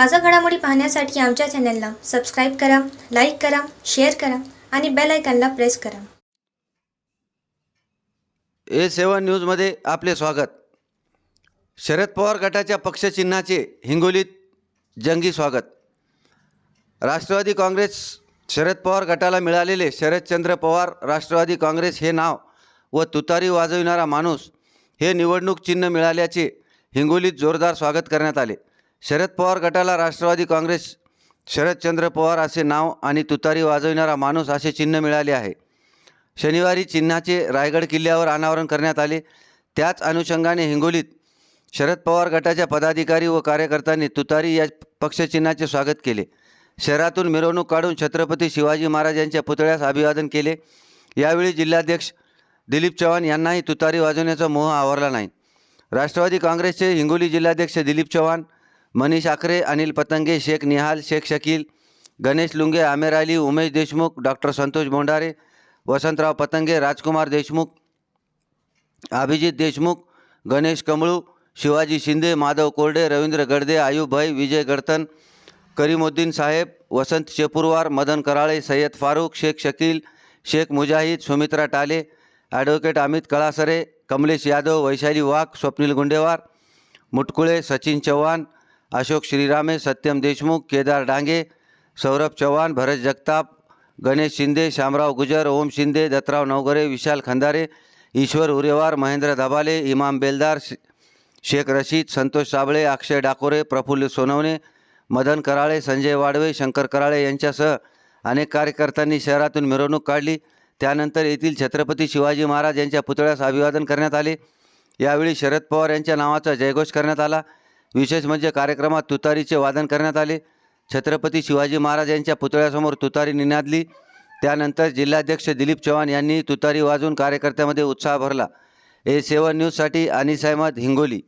ताज्या घडामोडी पाहण्यासाठी आमच्या चॅनलला सबस्क्राईब करा लाईक करा शेअर करा आणि बेल आयकॉनला प्रेस करा. ए सेवन न्यूजमध्ये आपले स्वागत. शरद पवार गटाच्या पक्षचिन्हाचे हिंगोलीत जंगी स्वागत. राष्ट्रवादी काँग्रेस शरद पवार गटाला मिळालेले शरदचंद्र पवार राष्ट्रवादी काँग्रेस हे नाव व तुतारी वाजविणारा माणूस हे निवडणूक चिन्ह मिळाल्याचे हिंगोलीत जोरदार स्वागत करण्यात आले. शरद पवार गटाला राष्ट्रवादी काँग्रेस शरदचंद्र पवार असे नाव आणि तुतारी वाजविणारा माणूस असे चिन्ह मिळाले आहे. शनिवारी चिन्हाचे रायगड किल्ल्यावर अनावरण करण्यात आले. त्याच अनुषंगाने हिंगोलीत शरद पवार गटाच्या पदाधिकारी व कार्यकर्त्यांनी तुतारी या पक्षचिन्हाचे स्वागत केले. शहरातून मिरवणूक काढून छत्रपती शिवाजी महाराज यांच्या पुतळ्यास अभिवादन केले. यावेळी जिल्हाध्यक्ष दिलीप चव्हाण यांनाही तुतारी वाजवण्याचा मोह आवरला नाही. राष्ट्रवादी काँग्रेसचे हिंगोली जिल्हाध्यक्ष दिलीप चव्हाण मनीष आखरे अनिल पतंगे शेख निहाल शेख शकील गणेश लुंगे आमेर अली उमेश देशमुख डॉक्टर संतोष बोंडारे वसंतराव पतंगे राजकुमार देशमुख अभिजित देशमुख गणेश कमळू शिवाजी शिंदे माधव कोरडे रवींद्र गडदे आयुब भाई विजय गडतन करीमुद्दीन साहेब वसंत शेपूरवार मदन कराळे सय्यद फारूक शेख शकील शेख मुजाहिद सुमित्रा टाले ॲडव्होकेट अमित कळासरे कमलेश यादव वैशाली वाघ स्वप्नील गुंडेवार मुटकुळे सचिन चव्हाण अशोक श्रीरामे सत्यम देशमुख केदार डांगे सौरभ चव्हाण भरत जगताप गणेश शिंदे शामराव गुजर ओम शिंदे दत्तराव नवगरे विशाल खंदारे ईश्वर उरेवार महेंद्र धबाले इमाम बेलदार शेख रशीद संतोष साबळे अक्षय डाकोरे प्रफुल्ल सोनवणे मदन कराळे संजय वाडवे शंकर कराळे यांच्यासह अनेक कार्यकर्त्यांनी शहरातून मिरवणूक काढली. त्यानंतर येथील छत्रपती शिवाजी महाराज यांच्या पुतळ्यास अभिवादन करण्यात आले. यावेळी शरद पवार यांच्या नावाचा जयघोष करण्यात आला. विशेष म्हणजे कार्यक्रमात तुतारीचे वादन करण्यात आले. छत्रपती शिवाजी महाराज यांच्या पुतळ्यासमोर तुतारी निनादली. त्यानंतर जिल्हाध्यक्ष दिलीप चव्हाण यांनी तुतारी वाजून कार्यकर्त्यामध्ये उत्साह भरला. ए सेवन न्यूजसाठी अनिस अहमद हिंगोली.